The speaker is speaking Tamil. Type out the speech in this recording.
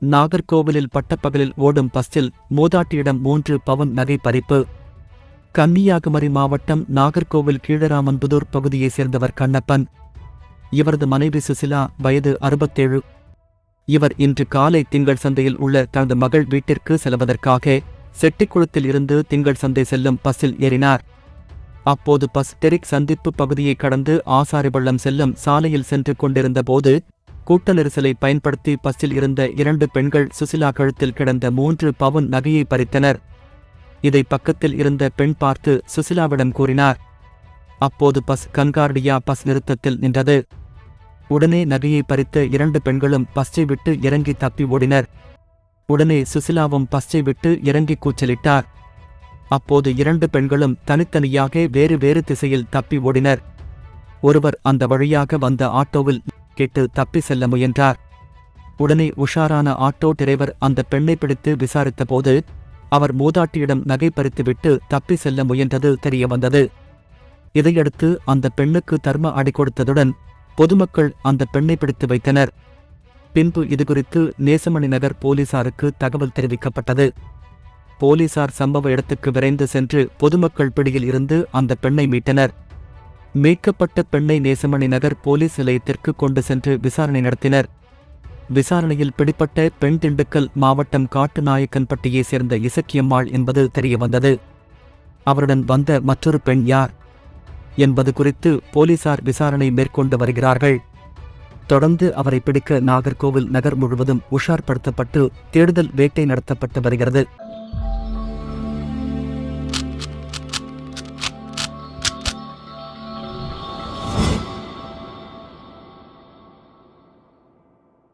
நாகர்கோவிலில் பட்டப்பகலில் ஓடும் பஸ்ஸில் மூதாட்டியிடம் மூன்று பவுன் நகை பறிப்பு. கன்னியாகுமரி மாவட்டம் நாகர்கோவில் கீழராமன்புதூர் பகுதியைச் சேர்ந்தவர் கண்ணப்பன். இவரது மனைவி சுசிலா வயது அறுபத்தேழு. இவர் இன்று காலை திங்கள் சந்தையில் உள்ள தனது மகள் வீட்டிற்கு செல்வதற்காக செட்டிக்குளத்தில் இருந்து திங்கள் சந்தை செல்லும் பஸ்ஸில் ஏறினார். அப்போது பஸ் டெரிக் சந்திப்பு பகுதியை கடந்து ஆசாரிபள்ளம் செல்லும் சாலையில் சென்று கொண்டிருந்த போது கூட்ட நெரிசலை பயன்படுத்தி பஸ்ஸில் இருந்த இரண்டு பெண்கள் சுசிலா கழுத்தில் கிடந்த மூன்று பவுன் நகையை பறித்தனர். இதை பக்கத்தில் இருந்த பெண் பார்த்து சுசிலாவிடம் கூறினார் அப்போது பஸ் கன்கார்டியா பஸ் நிறுத்தத்தில் நின்றது. உடனே நகையை பறித்த இரண்டு பெண்களும் பஸ்ஸை விட்டு இறங்கி தப்பி ஓடினர். உடனே சுசிலாவும் பஸ்ஸை விட்டு இறங்கி கூச்சலிட்டார். அப்போது இரண்டு பெண்களும் தனித்தனியாக வேறு வேறு திசையில் தப்பி ஓடினர். ஒருவர் அந்த வழியாக வந்த ஆட்டோவில் கேட்டு தப்பி செல்ல முயன்றார். உடனே உஷாரான ஆட்டோ டிரைவர் அந்த பெண்ணை பிடித்து விசாரித்தபோது அவர் மூதாட்டியிடம் நகை பறித்துவிட்டு தப்பி செல்ல முயன்றது தெரிய வந்தது. இதையடுத்து அந்த பெண்ணுக்கு தர்ம அடி கொடுத்ததுடன் பொதுமக்கள் அந்த பெண்ணை பிடித்து வைத்தனர். பின்பு இதுகுறித்து நேசமணி நகர் போலீசாருக்கு தகவல் தெரிவிக்கப்பட்டது. போலீசார் சம்பவ இடத்துக்கு விரைந்து சென்று பொதுமக்கள் பிடியில் இருந்து அந்த பெண்ணை மீட்டனர். மீட்கப்பட்ட பெண்ணை நேசமணி நகர் போலீஸ் நிலையத்திற்கு கொண்டு சென்று விசாரணை நடத்தினர். விசாரணையில் பிடிப்பட்ட பெண் திண்டுக்கல் மாவட்டம் காட்டுநாயக்கன்பட்டியைச் சேர்ந்த இசக்கியம்மாள் என்பது தெரியவந்தது. அவருடன் வந்த மற்றொரு பெண் யார்? என்பது குறித்து போலீசார் விசாரணை மேற்கொண்டு வருகிறார்கள். தொடர்ந்து அவரை பிடிக்க நாகர்கோவில் நகர் முழுவதும் உஷார்படுத்தப்பட்டு தேடுதல் வேட்டை நடத்தப்பட்டு வருகிறது.